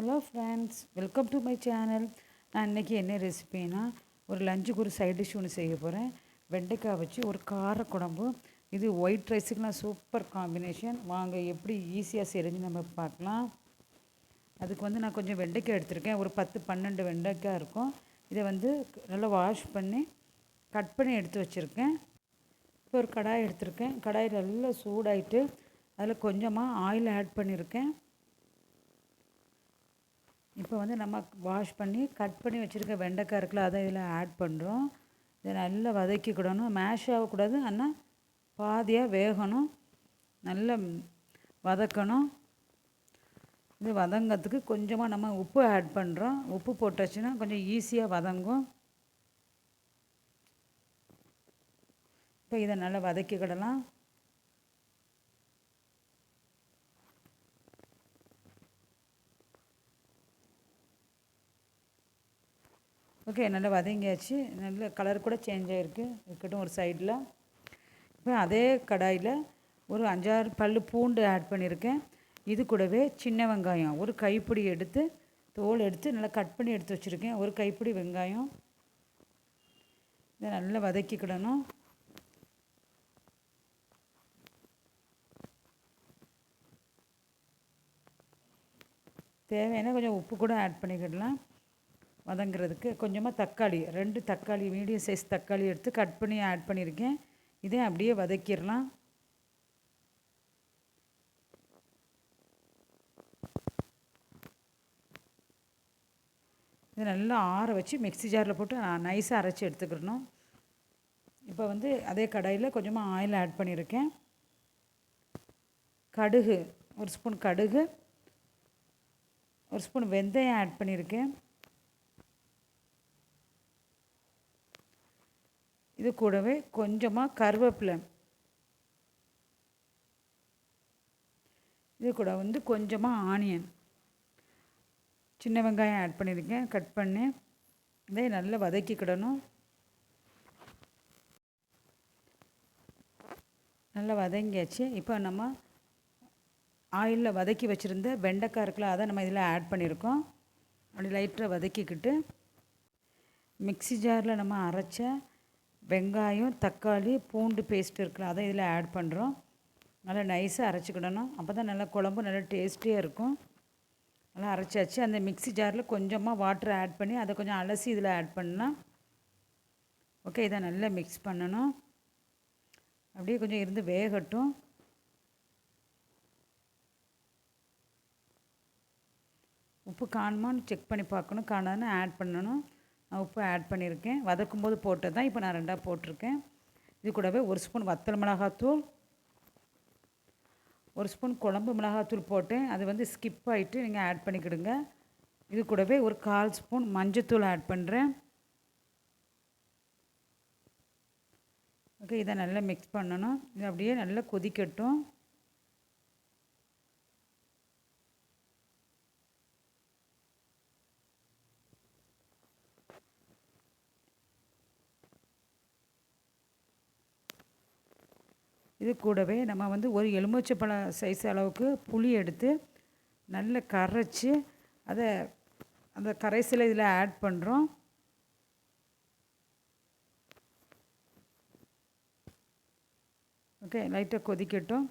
Hello friends welcome to my channel நான் இன்றைக்கி என்ன ரெசிபினா ஒரு லஞ்சுக்கு ஒரு சைட் டிஷ் ஒன்று செய்ய போகிறேன் வெண்டைக்காய் வச்சு ஒரு கார குழம்பு இது ஒயிட் ரைஸுக்குலாம் சூப்பர் காம்பினேஷன் வாங்க எப்படி ஈஸியாக செஞ்சு நம்ம பார்க்கலாம். அதுக்கு வந்து நான் கொஞ்சம் வெண்டைக்காய் எடுத்திருக்கேன். ஒரு பத்து பன்னெண்டு வெண்டைக்காய் இருக்கும். இதை வந்து நல்லா வாஷ் பண்ணி கட் பண்ணி எடுத்து வச்சுருக்கேன். இப்போ ஒரு கடாய் எடுத்திருக்கேன். கடாய் நல்லா சூடாயிட்டு அதில் கொஞ்சமாக ஆயில் ஆட் பண்ணியிருக்கேன் இப்போ வந்து நம்ம வாஷ் பண்ணி கட் பண்ணி வச்சுருக்க வெண்டைக்காய் இருக்குல்ல அதை இதில் ஆட் பண்ணுறோம் இதை நல்லா வதக்கிக்கிடணும். மேஷ் ஆகக்கூடாது ஆனால் பாதியாக வேகணும். நல்லா வதக்கணும். இது வதங்கிறதுக்கு கொஞ்சமாக நம்ம உப்பு ஆட் பண்ணுறோம் உப்பு போட்டாச்சுன்னா கொஞ்சம் ஈஸியாக வதங்கும். இப்போ இதை நல்லா வதக்கிக்கிடலாம். ஓகே நல்லா வதங்கியாச்சு. நல்ல கலர் கூட சேஞ்ச் ஆகிருக்கு இருக்கட்டும் ஒரு சைடில் இப்போ அதே கடாயில் ஒரு அஞ்சாறு பல் பூண்டு ஆட் பண்ணியிருக்கேன் இது கூடவே சின்ன வெங்காயம். ஒரு கைப்பிடி எடுத்து தோல் எடுத்து நல்லா கட் பண்ணி எடுத்து வச்சுருக்கேன். ஒரு கைப்பிடி வெங்காயம். இதை நல்லா வதக்கிக்கிடணும். தேவையான கொஞ்சம் உப்பு கூட ஆட் பண்ணிக்கிடலாம். வதங்கிறதுக்கு கொஞ்சமாக தக்காளி ரெண்டு தக்காளி மீடியம் சைஸ் தக்காளி எடுத்து கட் பண்ணி ஆட் பண்ணியிருக்கேன் இதே அப்படியே வதக்கிடலாம். இது நல்லா ஆற வச்சு மிக்சி ஜாரில் போட்டு நைஸாக அரைச்சி எடுத்துக்கிடணும். இப்போ வந்து அதே கடாயில் கொஞ்சமாக ஆயில் ஆட் பண்ணியிருக்கேன் கடுகு ஒரு ஸ்பூன் கடுகு ஒரு ஸ்பூன் வெந்தயம் ஆட் பண்ணியிருக்கேன் இது கூடவே கொஞ்சமாக கருவேப்பிலை. இது கூட வந்து கொஞ்சமாக ஆனியன். சின்ன வெங்காயம் ஆட் பண்ணியிருக்கேன் கட் பண்ணி இதை நல்லா வதக்கிக்கிடணும். நல்லா வதங்கியாச்சு. இப்போ நம்ம ஆயிலில் வதக்கி வச்சுருந்த வெண்டைக்காய் இருக்குல்ல அதை நம்ம இதில் ஆட் பண்ணியிருக்கோம். அப்படி லைட்டாக வதக்கிக்கிட்டு மிக்சி ஜாரில் நம்ம அரைச்ச வெங்காயம் தக்காளி பூண்டு பேஸ்ட் இருக்குல்ல அதை இதில் ஆட் பண்ணுறோம் நல்லா நைஸாக அரைச்சிக்கிடணும் அப்போ தான் நல்லா குழம்பு நல்லா டேஸ்டியாக இருக்கும். நல்லா அரைச்சாச்சு. அந்த மிக்சி ஜாரில் கொஞ்சமாக வாட்டர் ஆட் பண்ணி அதை கொஞ்சம் அலசி இதில் ஆட் பண்ணால் ஓகே இதை நல்லா மிக்ஸ் பண்ணணும். அப்படியே கொஞ்சம் இருந்து வேகட்டும். உப்பு காணுமான்னு செக் பண்ணி பார்க்கணும். காணாதுன்னு ஆட் பண்ணணும். உப்பு ஆட் பண்ணியிருக்கேன். வதக்கும் போது போட்டது தான் இப்போ நான் ரெண்டாக போட்டிருக்கேன். இது கூடவே ஒரு ஸ்பூன் வத்தல் மிளகாத்தூள் ஒரு ஸ்பூன் குழம்பு மிளகாத்தூள் போட்டேன். அது வந்து ஸ்கிப் ஆகிட்டு நீங்கள் ஆட் பண்ணிக்கிடுங்க. இது கூடவே ஒரு கால் ஸ்பூன் மஞ்சத்தூள் ஆட் பண்ணுறேன் ஓகே இதை நல்லா மிக்ஸ் பண்ணணும். இது அப்படியே நல்லா கொதிக்கட்டும். இது கூடவே நம்ம வந்து ஒரு எலுமிச்சைப்பழம் சைஸ் அளவுக்கு புளி எடுத்து நல்லா கரைச்சி அதை அந்த கரைசலை இதில் ஆட் பண்ணுறோம் ஓகே லைட்டாக கொதிக்கட்டும்.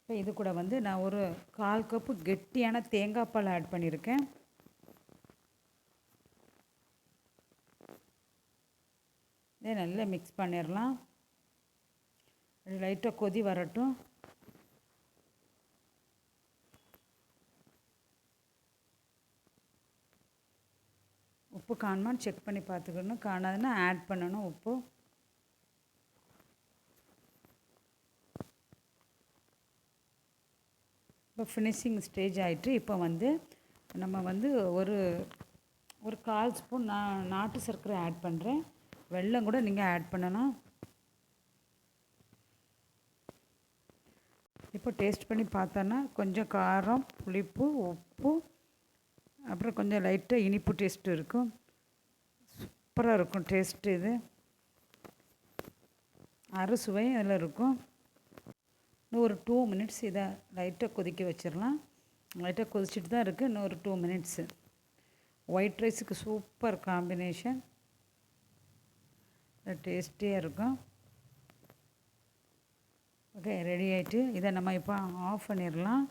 இப்போ இது கூட வந்து நான் ஒரு கால் கப்பு கெட்டியான தேங்காய் பால் ஆட் பண்ணியிருக்கேன். இதை நல்லா மிக்ஸ் பண்ணிடலாம் லைட்டாக கொதி வரட்டும். உப்பு காணுமான்னு செக் பண்ணி பார்த்துக்கணும். காணாதுன்னா ஆட் பண்ணணும் உப்பு. இப்போ ஃபினிஷிங் ஸ்டேஜ் ஆகிட்டு இப்போ வந்து நம்ம வந்து ஒரு ஒரு கால் ஸ்பூன் நான் நாட்டு சர்க்கரை ஆட் பண்ணுறேன் வெல்லம் கூட நீங்கள் ஆட் பண்ணணும். இப்போ டேஸ்ட் பண்ணி பார்த்தோன்னா கொஞ்சம் காரம் புளிப்பு உப்பு அப்புறம் கொஞ்சம் லைட்டாக இனிப்பு டேஸ்ட்டு இருக்கும். சூப்பராக இருக்கும் டேஸ்ட்டு இது. அறுசுவையும் இதில் இருக்கும். இன்னும் ஒரு டூ மினிட்ஸ் இதை லைட்டாக கொதிக்க வச்சிடலாம். லைட்டாக கொதிச்சுட்டு தான் இருக்குது இன்னும் ஒரு டூ மினிட்ஸு ஒயிட் ரைஸுக்கு சூப்பர் காம்பினேஷன் டேஸ்டியாக இருக்கும். ஓகே ரெடி ஆகிட்டு இதை நம்ம இப்போ ஆஃப் பண்ணிடலாம்.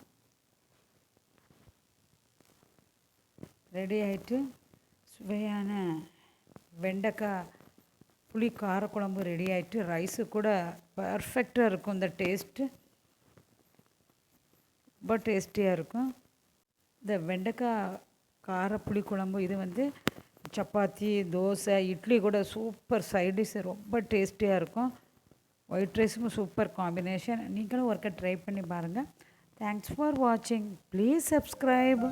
ரெடி ஆகிட்டு சுவையான வெண்டைக்காய் புளி காரக்குழம்பு ரெடி ஆகிட்டு ரைஸு கூட பர்ஃபெக்டாக இருக்கும் இந்த டேஸ்ட்டு. ரொம்ப டேஸ்டியாக இருக்கும். இந்த வெண்டைக்காய் கார புளி குழம்பு இது வந்து சப்பாத்தி தோசை இட்லி கூட சூப்பர் சைடிஷ் ரொம்ப டேஸ்டியாக இருக்கும். ஒயிட் ரைஸுக்கும் சூப்பர் காம்பினேஷன் நீங்களும் ஒருக்க ட்ரை பண்ணி பாருங்கள் தேங்க்ஸ் ஃபார் வாட்சிங் ப்ளீஸ் சப்ஸ்கிரைப்